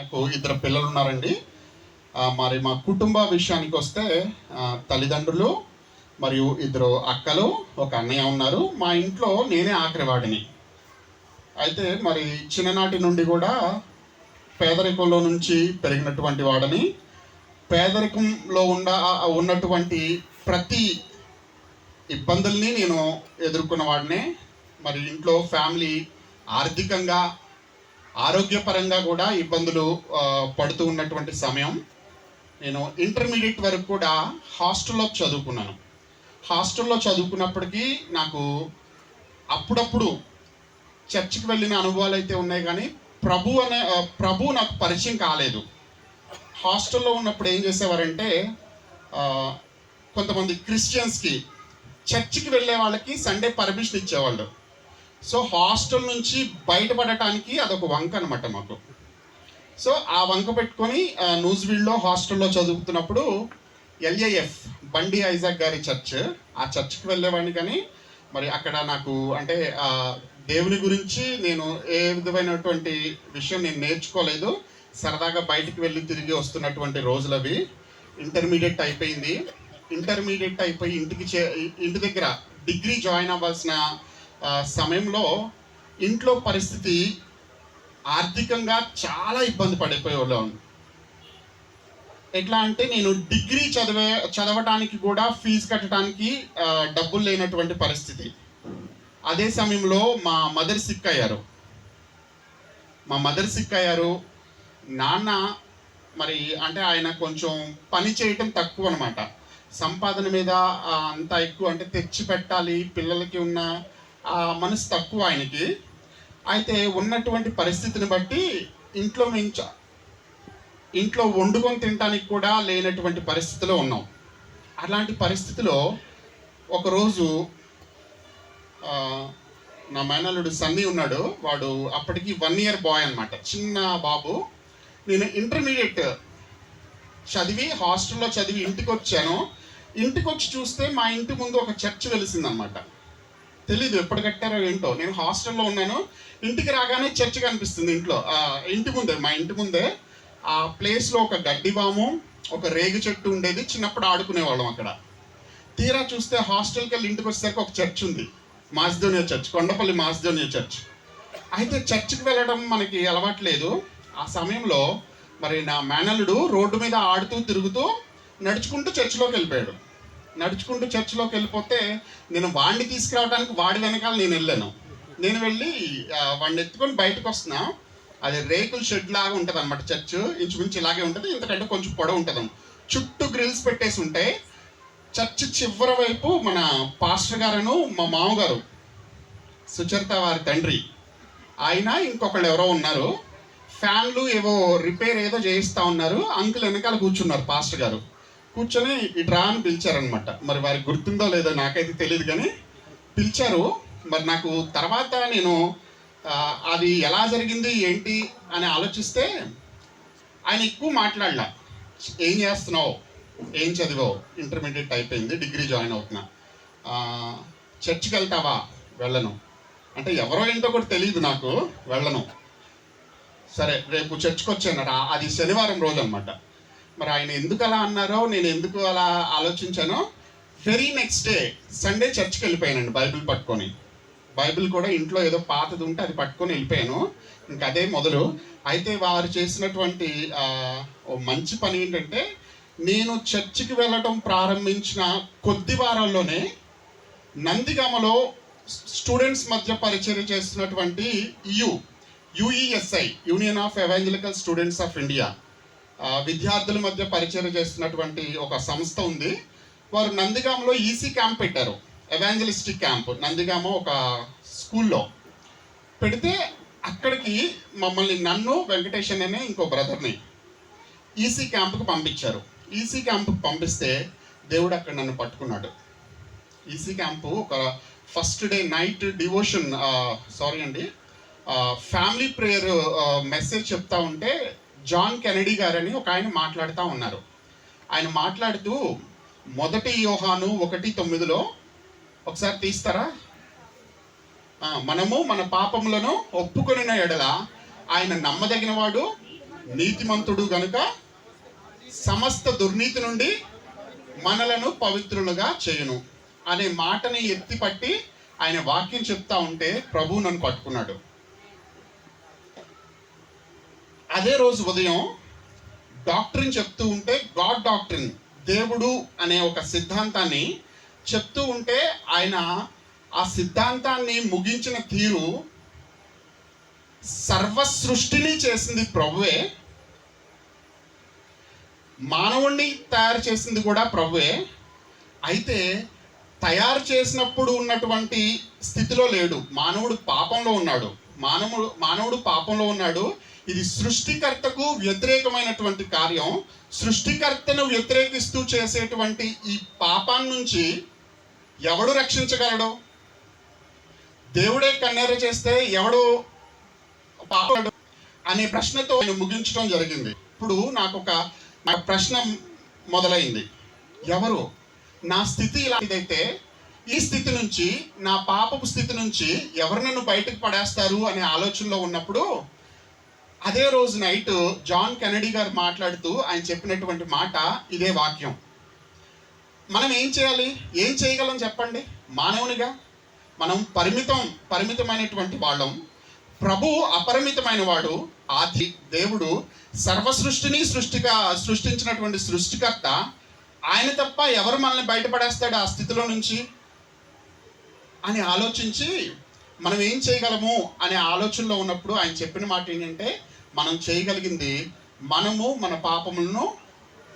నాకు ఇద్దరు పిల్లలు ఉన్నారండి. మరి మా కుటుంబ విషయానికి వస్తే తల్లిదండ్రులు మరియు ఇద్దరు అక్కలు ఒక అన్నయ్య ఉన్నారు. మా ఇంట్లో నేనే ఆఖరివాడిని. అయితే మరి చిన్ననాటి నుండి కూడా పేదరికంలో నుంచి పెరిగినటువంటి వాడని పేదరికంలో ఉండ ఉన్నటువంటి ప్రతి ఇబ్బందుల్ని నేను ఎదుర్కొన్న వాడినే. మరి ఇంట్లో ఫ్యామిలీ ఆర్థికంగా ఆరోగ్యపరంగా కూడా ఇబ్బందులు పడుతూ ఉన్నటువంటి సమయం. నేను ఇంటర్మీడియట్ వరకు కూడా హాస్టల్లో చదువుకున్నాను. హాస్టల్లో చదువుకున్నప్పటికీ నాకు అప్పుడప్పుడు చర్చికి వెళ్ళిన అనుభవాలు అయితే ఉన్నాయి కానీ ప్రభు అనే ప్రభు నాకు పరిచయం కాలేదు. హాస్టల్లో ఉన్నప్పుడు ఏం చేసేవారంటే కొంతమంది క్రిస్టియన్స్కి చర్చికి వెళ్ళే వాళ్ళకి సండే పర్మిషన్ ఇచ్చేవాళ్ళు. సో హాస్టల్ నుంచి బయటపడటానికి అదొక వంక అనమాట మాకు. సో ఆ వంక పెట్టుకొని ఆ, హాస్టల్లో చదువుతున్నప్పుడు ఎల్ఏఎఫ్ బండి ఐజాక్ గారి చర్చ్ ఆ చర్చ్కి వెళ్ళేవాడిని కానీ మరి అక్కడ నాకు అంటే దేవుని గురించి నేను ఏ విధమైనటువంటి విషయం నేను నేర్చుకోలేదు. సరదాగా బయటికి వెళ్ళి తిరిగి వస్తున్నటువంటి రోజులు అవి. ఇంటర్మీడియట్ అయిపోయింది. ఇంటర్మీడియట్ అయిపోయి ఇంటికి చే ఇంటి దగ్గర డిగ్రీ జాయిన్ అవ్వాల్సిన సమయంలో ఇంట్లో పరిస్థితి ఆర్థికంగా చాలా ఇబ్బంది పడిపోయేవాళ్ళం. ఎట్లా అంటే నేను డిగ్రీ చదివే చదవటానికి కూడా ఫీజు కట్టడానికి డబ్బులు లేనటువంటి పరిస్థితి. అదే సమయంలో మా మదర్ సిక్ అయ్యారు. మా మదర్ సిక్ అయ్యారు. నాన్న మరి అంటే ఆయన కొంచెం పని చేయటం తక్కువ అనమాట సంపాదన మీద అంత ఎక్కువ అంటే తెచ్చి పెట్టాలి పిల్లలకి ఉన్న మనసు తక్కువ ఆయనకి. అయితే ఉన్నటువంటి పరిస్థితిని బట్టి ఇంట్లో మించ ఇంట్లో వండుకొని తినడానికి కూడా లేనటువంటి పరిస్థితిలో ఉన్నాం. అలాంటి పరిస్థితిలో ఒకరోజు నా మేనల్లుడు సన్నీ ఉన్నాడు. వాడు అప్పటికి వన్ ఇయర్ బాయ్ అనమాట చిన్న బాబు. నేను ఇంటర్మీడియట్ చదివి హాస్టల్లో చదివి ఇంటికి వచ్చాను ఇంటికి వచ్చి చూస్తే మా ఇంటి ముందు ఒక చర్చ్ వెలిసిందనమాట తెలీదు ఎప్పుడు కట్టారో ఏంటో. నేను హాస్టల్లో ఉన్నాను. ఇంటికి రాగానే చర్చ్ కనిపిస్తుంది ఇంట్లో. ఇంటి ముందే మా ఇంటి ముందే ఆ ప్లేస్లో ఒక గడ్డి బాము ఒక రేగు చెట్టు ఉండేది. చిన్నప్పుడు ఆడుకునేవాళ్ళం అక్కడ. తీరా చూస్తే హాస్టల్కి వెళ్ళి ఇంటికి వచ్చేసరికి ఒక చర్చ్ ఉంది. Macedonia church Kondapalli Macedonia church. అయితే చర్చ్కి వెళ్ళడం మనకి అలవాట్లేదు ఆ సమయంలో మరి నా మేనల్లుడు రోడ్డు మీద ఆడుతూ తిరుగుతూ నడుచుకుంటూ చర్చిలోకి వెళ్ళిపోయాడు. నడుచుకుంటూ చర్చిలోకి వెళ్ళిపోతే నేను వాడిని తీసుకురావడానికి వాడి వెనకాల నేను వెళ్ళాను. నేను వెళ్ళి వాడిని ఎత్తుకొని బయటకు వస్తున్నా. అది రేకుల షెడ్ లాగా ఉంటుంది అనమాట చర్చ్. ఇంచుమించు ఇలాగే ఉంటుంది ఇంతకంటే కొంచెం పొడవు ఉంటుంది. చుట్టూ గ్రిల్స్ పెట్టేసి ఉంటాయి చర్చ్ చివరి వైపు మన పాస్టర్ గారును మా మామగారు సుచరిత వారి తండ్రి. ఆయన ఇంకొకళ్ళు ఎవరో ఉన్నారు. ఫ్యాన్లు ఏవో రిపేర్ ఏదో చేయిస్తా ఉన్నారు. అంకుల్ వెనకాల కూర్చున్నారు పాస్టర్ గారు. కూర్చొని ఇట్రా అని పిలిచారనమాట మరి వారికి గుర్తుందో లేదో నాకైతే తెలియదు కానీ పిలిచారు. మరి నాకు తర్వాత నేను అది ఎలా జరిగింది ఏంటి అని ఆలోచిస్తే ఆయన ఎక్కువ మాట్లాడలా. ఏం చేస్తున్నావు? ఏం చదివావు? ఇంటర్మీడియట్ అయిపోయింది డిగ్రీ జాయిన్ అవుతున్నా. చర్చికి వెళ్తావా? వెళ్ళను. అంటే ఎవరో ఏంటో కూడా తెలియదు నాకు వెళ్ళను. సరే రేపు చర్చ్కి వచ్చానట అది శనివారం రోజు అనమాట మరి ఆయన ఎందుకు అలా అన్నారో నేను ఎందుకు అలా ఆలోచించానో వెరీ నెక్స్ట్ డే సండే చర్చ్కి వెళ్ళిపోయానండి బైబిల్ పట్టుకొని. బైబిల్ కూడా ఇంట్లో ఏదో పాతది ఉంటే అది పట్టుకొని వెళ్ళిపోయాను. ఇంకా అదే మొదలు. అయితే వారు చేసినటువంటి ఓ మంచి పని ఏంటంటే నేను చర్చికి వెళ్ళటం ప్రారంభించిన కొద్ది వారాల్లోనే నందిగామలో స్టూడెంట్స్ మధ్య పరిచయం చేస్తున్నటువంటి U UESI union of evangelical students of India విద్యార్థుల మధ్య పరిచయం చేస్తున్నటువంటి ఒక సంస్థ ఉంది. వారు నందిగామలో ఈసీ క్యాంప్ పెట్టారు. ఎవాంజలిస్టిక్ క్యాంప్ నందిగామ ఒక స్కూల్లో. పెడితే అక్కడికి మమ్మల్ని నన్ను వెంకటేష్ అనే ఇంకో బ్రదర్ని ఈసీ క్యాంప్కి పంపించారు. ఈసీ క్యాంప్కి పంపిస్తే దేవుడు అక్కడ నన్ను పట్టుకున్నాడు. ఈసీ క్యాంపు ఒక first day night devotion sorry అండి ఫ్యామిలీ ప్రేయర్ మెసేజ్ చెప్తా ఉంటే జాన్ కెనడీ గారని ఒక ఆయన మాట్లాడుతూ ఉన్నారు. ఆయన మాట్లాడుతూ మొదటి యోహాను ఒకటి తొమ్మిదిలో ఒకసారి తీస్తారా? మనము మన పాపములను ఒప్పుకొనిన ఎడల ఆయన నమ్మదగినవాడు నీతిమంతుడు గనుక సమస్త దుర్నీతి నుండి మనలను పవిత్రులుగా చేయును అనే మాటని ఎత్తిపట్టి ఆయన వాక్యం చెప్తా ఉంటే ప్రభు నన్ను పట్టుకున్నాడు. అదే రోజు ఉదయం డాక్టర్ని చెప్తూ ఉంటే గాడ్ డాక్టరీన్ దేవుడు అనే ఒక సిద్ధాంతాన్ని చెప్తూ ఉంటే ఆయన ఆ సిద్ధాంతాన్ని ముగించిన తీరు సర్వ సృష్టిని చేసింది ప్రభువే మానవుణ్ణి తయారు చేసింది కూడా ప్రభువే. అయితే తయారు చేసినప్పుడు ఉన్నటువంటి స్థితిలో లేడు. మానవుడు పాపంలో ఉన్నాడు. మానవుడు మానవుడు పాపంలో ఉన్నాడు. ఇది సృష్టికర్తకు వ్యతిరేకమైనటువంటి కార్యం. సృష్టికర్తను వ్యతిరేకిస్తూ చేసేటువంటి ఈ పాపాన్ని నుంచి ఎవడు రక్షించగలడు? దేవుడే కన్నెర చేస్తే ఎవడు పాపడు అనే ప్రశ్నతో నేను ముగించడం జరిగింది. ఇప్పుడు నాకు ఒక నా ప్రశ్న మొదలైంది. ఎవరు? నా స్థితి ఇలాంటిదైతే ఈ స్థితి నుంచి నా పాపపు స్థితి నుంచి ఎవరు నన్ను బయటకు పడేస్తారు అనే ఆలోచనలో ఉన్నప్పుడు అదే రోజు నైట్ జాన్ కెనడీ గారు మాట్లాడుతూ ఆయన చెప్పినటువంటి మాట ఇదే వాక్యం. మనం ఏం చేయాలి? ఏం చేయగలం చెప్పండి? మానవునిగా? మనం పరిమితం పరిమితమైనటువంటి వాళ్ళం. ప్రభు అపరిమితమైన వాడు ఆది దేవుడు సర్వ సృష్టిని సృష్టిగా సృష్టించినటువంటి సృష్టికర్త. ఆయన తప్ప ఎవరు మనల్ని బయటపడేస్తాడు ఆ స్థితిలో నుంచి? అని ఆలోచించి మనం ఏం చేయగలము అనే ఆలోచనలో ఉన్నప్పుడు ఆయన చెప్పిన మాట ఏంటంటే మనం చేయగలిగింది మనము మన పాపములను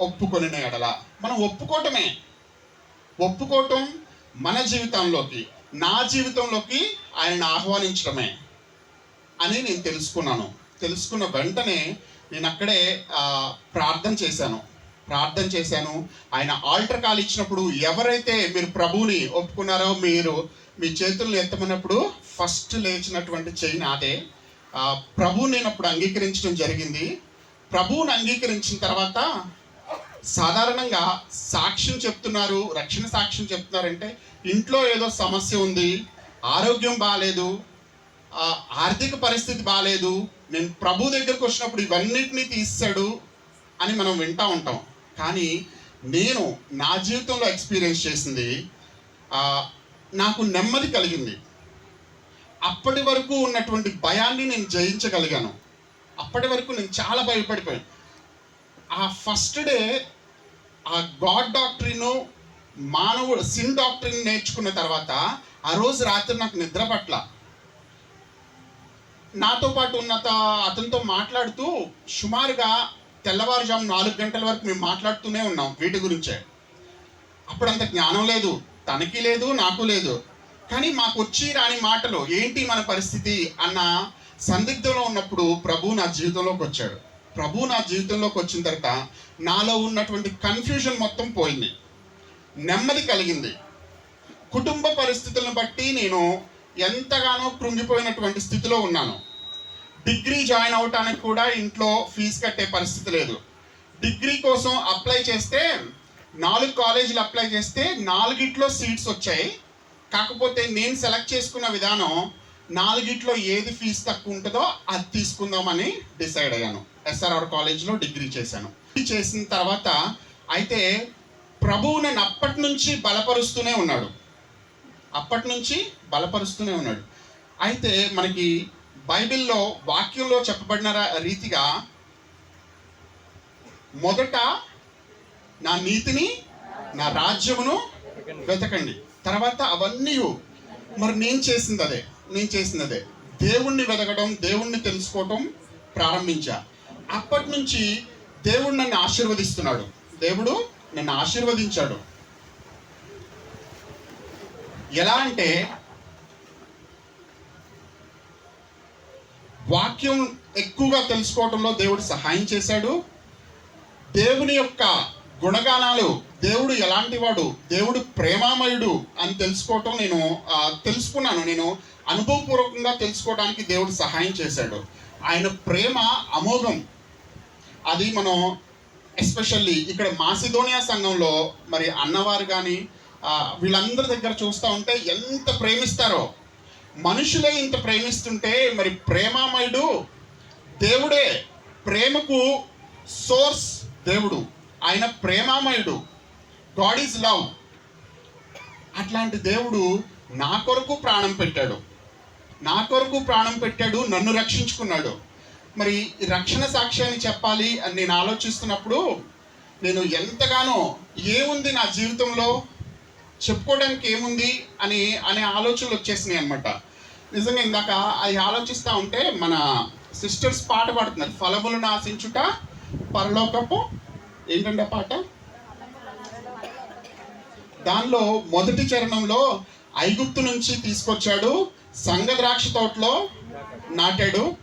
ఒప్పుకొని ఎడల. మనం ఒప్పుకోవటమే. ఒప్పుకోవటం మన జీవితంలోకి నా జీవితంలోకి ఆయన ఆహ్వానించడమే అని నేను తెలుసుకున్నాను. తెలుసుకున్న వెంటనే నేను అక్కడే ప్రార్థన చేశాను. ప్రార్థన చేశాను. ఆయన ఆల్టర్ కాల్ ఇచ్చినప్పుడు ఎవరైతే మీరు ప్రభువుని ఒప్పుకున్నారో మీరు మీ చేతులను ఎత్తమన్నప్పుడు ఫస్ట్ లేచినటువంటి చెయ్యి నాదే. ప్రభు నేను అప్పుడు అంగీకరించడం జరిగింది. ప్రభువుని అంగీకరించిన తర్వాత సాధారణంగా సాక్ష్యం చెప్తున్నారు రక్షణ సాక్ష్యం చెప్తున్నారంటే ఇంట్లో ఏదో సమస్య ఉంది ఆరోగ్యం బాగాలేదు ఆర్థిక పరిస్థితి బాగాలేదు నేను ప్రభు దగ్గరకు వచ్చినప్పుడు ఇవన్నిటినీ తీస్తాడు అని మనం వింటా ఉంటాం. కానీ నేను నా జీవితంలో ఎక్స్పీరియన్స్ చేసింది నాకు నెమ్మది కలిగింది. అప్పటి వరకు ఉన్నటువంటి భయాన్ని నేను జయించగలిగాను. అప్పటి వరకు నేను చాలా భయపడిపోయాను. ఆ ఫస్ట్ డే ఆ గాడ్ డాక్టరీను మానవుడు సిన్ డాక్టరీని నేర్చుకున్న తర్వాత ఆ రోజు రాత్రి నాకు నిద్ర పట్ల. నాతో పాటు ఉన్న అతనితో మాట్లాడుతూ సుమారుగా తెల్లవారుజాము నాలుగు గంటల వరకు మేము మాట్లాడుతూనే ఉన్నాం వీటి గురించే. అప్పుడు అంత జ్ఞానం లేదు తనకి లేదు నాకు లేదు. కానీ మాకు వచ్చి రాని మాటలు ఏంటి మన పరిస్థితి అన్న సందిగ్ధంలో ఉన్నప్పుడు ప్రభు నా జీవితంలోకి వచ్చాడు. ప్రభు నా జీవితంలోకి వచ్చిన తర్వాత నాలో ఉన్నటువంటి కన్ఫ్యూజన్ మొత్తం పోయింది. నెమ్మది కలిగింది. కుటుంబ పరిస్థితులను బట్టి నేను ఎంతగానో కృంగిపోయినటువంటి స్థితిలో ఉన్నాను. డిగ్రీ జాయిన్ అవటానికి కూడా ఇంట్లో ఫీజు కట్టే పరిస్థితి లేదు. డిగ్రీ కోసం అప్లై చేస్తే నాలుగు కాలేజీలు అప్లై చేస్తే నాలుగిట్లో సీట్స్ వచ్చాయి. కాకపోతే నేను సెలెక్ట్ చేసుకున్న విధానం నాలుగిట్లో ఏది ఫీజు తక్కువ ఉంటుందో అది తీసుకుందామని డిసైడ్ అయ్యాను. ఎస్ఆర్ఆర్ కాలేజ్లో డిగ్రీ చేశాను. డిగ్రీ చేసిన తర్వాత అయితే ప్రభువు నేను అప్పటి నుంచి బలపరుస్తూనే ఉన్నాడు. అప్పటి నుంచి బలపరుస్తూనే ఉన్నాడు. అయితే మనకి బైబిల్లో వాక్యంలో చెప్పబడిన రీతిగా మొదట నా నీతిని నా రాజ్యమును వెతకండి. తర్వాత అవన్నీ మరి నేను చేసింది అదే నేను చేసింది అదే దేవుణ్ణి వెతకడం దేవుణ్ణి తెలుసుకోవటం ప్రారంభించా. అప్పటి నుంచి దేవుడు నన్ను ఆశీర్వదిస్తున్నాడు. దేవుడు నన్ను ఆశీర్వదించాడు. ఎలా అంటే వాక్యం ఎక్కువగా తెలుసుకోవడంలో దేవుడు సహాయం చేశాడు. దేవుని యొక్క గుణగానాలు దేవుడు ఎలాంటి వాడు దేవుడు ప్రేమామయుడు అని తెలుసుకోవటం నేను తెలుసుకున్నాను. నేను అనుభవపూర్వకంగా తెలుసుకోవడానికి దేవుడు సహాయం చేశాడు. ఆయన ప్రేమ అమోఘం. అది మనం ఎస్పెషల్లీ ఇక్కడ మాసిదోనియా సంఘంలో మరి అన్నవారు కానీ వీళ్ళందరి దగ్గర చూస్తూ ఉంటే ఎంత ప్రేమిస్తారో. మనుషులే ఇంత ప్రేమిస్తుంటే మరి ప్రేమామయుడు దేవుడే. ప్రేమకు సోర్స్ దేవుడు. ఆయన ప్రేమామయుడు. గాడ్ ఈజ్ లవ్ అట్లాంటి దేవుడు నా కొరకు ప్రాణం పెట్టాడు. నా కొరకు ప్రాణం పెట్టాడు నన్ను రక్షించుకున్నాడు. మరి రక్షణ సాక్ష్యాన్ని చెప్పాలి అని నేను ఆలోచిస్తున్నప్పుడు నేను ఎంతగానో ఏముంది నా జీవితంలో? చెప్పుకోవడానికి ఏముంది? అని అనే ఆలోచనలు వచ్చేసినాయి అనమాట నిజంగా ఇందాక అది ఆలోచిస్తూ ఉంటే మన సిస్టర్స్ పాట పాడుతున్నారు ఫలములను ఆశించుట పరలోకపు ఏంటంటే ఆ పాట? దానిలో మొదటి చరణంలో ఐగుప్తు నుంచి తీసుకొచ్చాడు సంగ ద్రాక్ష తోటలో నాటాడు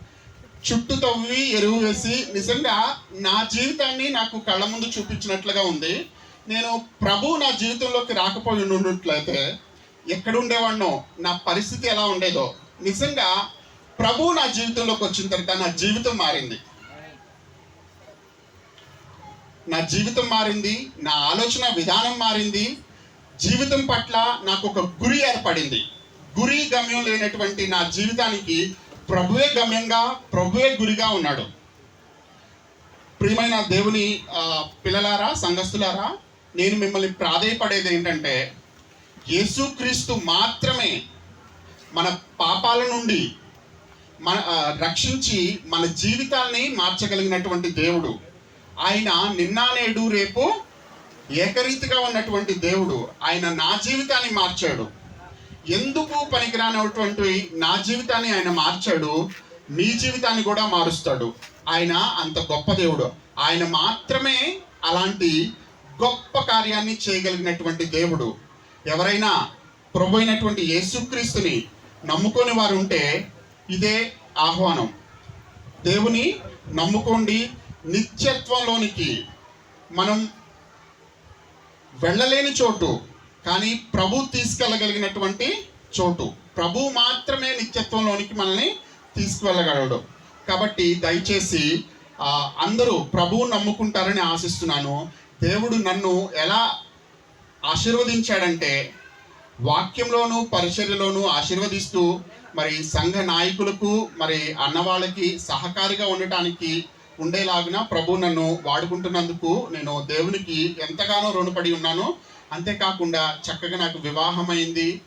చుట్టూ తవ్వి ఎరువు వేసి నిజంగా నా జీవితాన్ని నాకు కళ్ళ ముందు చూపించినట్లుగా ఉంది. నేను ప్రభు నా జీవితంలోకి రాకపోయి ఉన్నట్లయితే ఎక్కడ ఉండేవాడినో నా పరిస్థితి ఎలా ఉండేదో నిజంగా ప్రభు నా జీవితంలోకి వచ్చిన తర్వాత నా జీవితం మారింది. నా జీవితం మారింది నా ఆలోచన విధానం మారింది జీవితం పట్ల నాకు ఒక గురి ఏర్పడింది. గురి గమ్యం లేనటువంటి నా జీవితానికి ప్రభువే గమ్యంగా ప్రభువే గురిగా ఉన్నాడు. ప్రియమైన దేవుని పిల్లలారా సంఘస్థులారా నేను మిమ్మల్ని ప్రాధేయపడేది ఏంటంటే యేసుక్రీస్తు మాత్రమే మన పాపాల నుండి మన రక్షించి మన జీవితాల్ని మార్చగలిగినటువంటి దేవుడు. ఆయన నిన్న నేడు రేపు ఏకరీతిగా ఉన్నటువంటి దేవుడు. ఆయన నా జీవితాన్ని మార్చాడు. ఎందుకు పనికిరానటువంటి నా జీవితాన్ని ఆయన మార్చాడు? మీ జీవితాన్ని కూడా మారుస్తాడు. ఆయన అంత గొప్ప దేవుడు. ఆయన మాత్రమే అలాంటి గొప్ప కార్యాన్ని చేయగలిగినటువంటి దేవుడు. ఎవరైనా ప్రభు అయినటువంటి యేసుక్రీస్తుని నమ్ముకొని వారు ఉంటే ఇదే ఆహ్వానం. దేవుని నమ్ముకోండి నిత్యత్వంలోనికి మనం వెళ్ళలేని చోటు కానీ ప్రభు తీసుకెళ్ళగలిగినటువంటి చోటు. ప్రభు మాత్రమే నిత్యత్వంలోనికి మనల్ని తీసుకువెళ్ళగలడు. కాబట్టి దయచేసి అందరూ ప్రభువు నమ్ముకుంటారని ఆశిస్తున్నాను. దేవుడు నన్ను ఎలా ఆశీర్వదించాడంటే వాక్యంలోను పరిచర్యలోను ఆశీర్వదిస్తూ మరి సంఘ నాయకులకు మరి అన్నవాళ్ళకి సహకారిగా ఉండటానికి ఉండేలాగిన ప్రభు నన్ను వాడుకుంటున్నందుకు నేను దేవునికి ఎంతగానో రుణపడి ఉన్నాను. అంతేకాకుండా చక్కగా నాకు వివాహమైంది. అయింది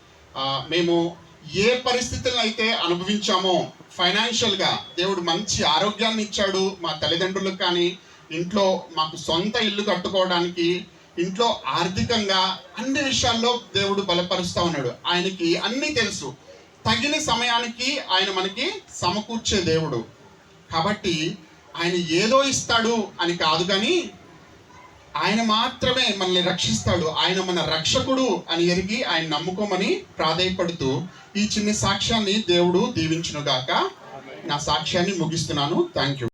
మేము ఏ పరిస్థితులను అయితే అనుభవించామో ఫైనాన్షియల్గా దేవుడు మంచి ఆరోగ్యాన్ని ఇచ్చాడు మా తల్లిదండ్రులకు కానీ ఇంట్లో మాకు సొంత ఇల్లు కట్టుకోవడానికి ఇంట్లో ఆర్థికంగా అన్ని విషయాల్లో దేవుడు బలపరుస్తూ ఉన్నాడు. ఆయనకి అన్నీ తెలుసు. తగిన సమయానికి ఆయన మనకి సమకూర్చే దేవుడు. కాబట్టి ఆయన ఏదో ఇస్తాడు అని కాదు కానీ ఆయన మాత్రమే మనల్ని రక్షిస్తాడు. ఆయన మన రక్షకుడు అని ఎరిగి ఆయన నమ్ముకోమని ప్రాధేయపడుతూ ఈ చిన్న సాక్ష్యాన్ని దేవుడు దీవించునుగాక. నా సాక్ష్యాన్ని ముగిస్తున్నాను. Thank you